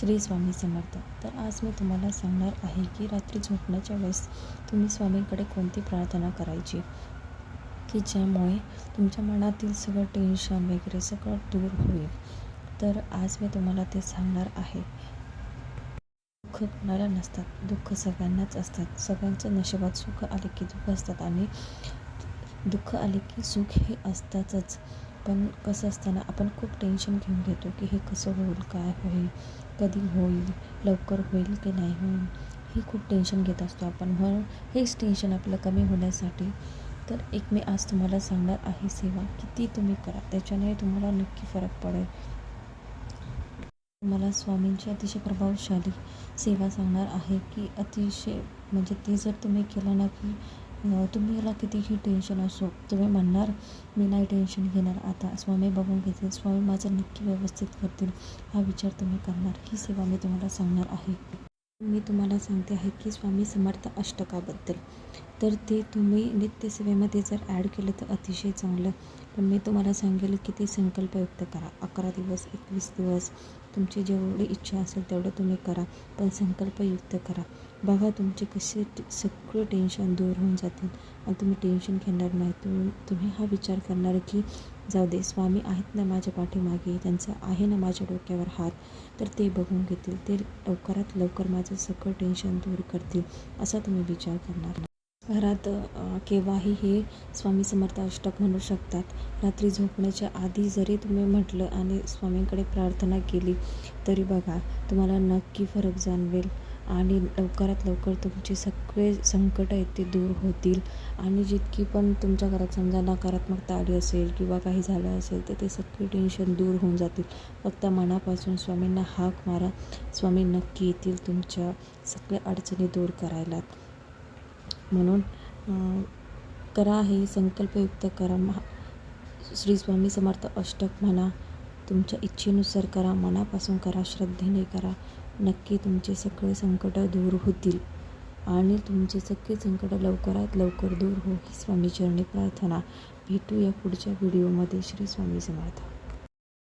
श्री स्वामी समर्थ. तर आज मी तुम्हाला सांगणार आहे की रात्री झोपण्याच्या वेळेस तुम्ही स्वामींकडे कोणती प्रार्थना करायची? की ज्यामुळे तुमच्या मनातील सगळं टेन्शन वगैरे सगळं दूर होईल. तर आज मी तुम्हाला ते सांगणार आहे. दुःख कोणाला नसतात. दुःख सगळ्यांनाच असतात. सगळ्यांच्या नशिबात सुख आले की दुःख असतात आणि दुःख आले की सुख हे असतातच. पण कसं असताना आपण खूप टेन्शन घेऊन घेतो की हे कसं होईल काय होईल कधी होईल लवकर होईल की नाही होईल. ही खूप टेन्शन घेत असतो आपण. म्हणून हेच टेन्शन आपलं कमी होण्यासाठी. तर एक मी आज तुम्हाला सांगणार आहे सेवा किती तुम्ही करा. त्याच्याने तुम्हाला नक्की फरक पडेल. मला स्वामींची अतिशय प्रभावशाली सेवा सांगणार आहे की अतिशय म्हणजे ती जर तुम्ही केलं ना की तुम्ही याला कितीही टेन्शन असो तुम्ही म्हणणार मी नाही टेन्शन घेणार आता. स्वामी बघून घेतील. स्वामी माझं नक्की व्यवस्थित करतील. हा विचार तुम्ही करणार. ही सेवा मी तुम्हाला सांगणार आहे. मी तुम्हाला सांगते आहे की स्वामी समर्थ अष्टकाबद्दल. तर ते तुम्ही नित्यसेवेमध्ये जर ॲड केलं तर अतिशय चांगलं. पण मी तुम्हाला सांगेल की ते संकल्प व्यक्त करा. अकरा दिवस एकवीस दिवस तुमची जेवढी इच्छा असेल तेवढं तुम्ही करा पण संकल्पयुक्त करा. बघा तुमचे कसे सगळे टेन्शन दूर होऊन जातील. आणि तुम्ही टेन्शन घेणार नाही. तुम्ही तुम्ही हा विचार करणार की जाऊ दे स्वामी आहेत ना माझ्या पाठीमागे त्यांचं आहे ना माझ्या डोक्यावर हात तर ते बघून घेतील ते लवकरात लवकर माझं सगळं टेन्शन दूर करतील असा तुम्ही विचार करणार घरात केव्हाही हे स्वामी समर्थ अष्टक म्हणू शकतात. रात्री झोपण्याच्या आधी जरी तुम्ही म्हटलं आणि स्वामींकडे प्रार्थना केली तरी बघा तुम्हाला नक्की फरक जाणवेल. आणि लवकरात लवकर तुमचे सगळे संकट आहेत ते दूर होतील. आणि जितकी पण तुमच्या घरात समजा नकारात्मकता आली असेल किंवा काही झालं असेल तर ते सगळे टेन्शन दूर होऊन जातील. फक्त मनापासून स्वामींना हाक मारा. स्वामी नक्की येतील तुमच्या सगळ्या अडचणी दूर करायला. म्हणून करा हे संकल्पयुक्त करा. महा श्री स्वामी समर्थ अष्टक म्हणा. तुमच्या इच्छेनुसार करा. मनापासून करा. श्रद्धेने करा. नक्की तुमचे सगळे संकट दूर होतील. आणि तुमचे सगळे संकट लवकरात लवकर दूर हो ही स्वामीचरणी प्रार्थना. भेटूया पुढच्या व्हिडिओमध्ये. श्री स्वामी समर्थ.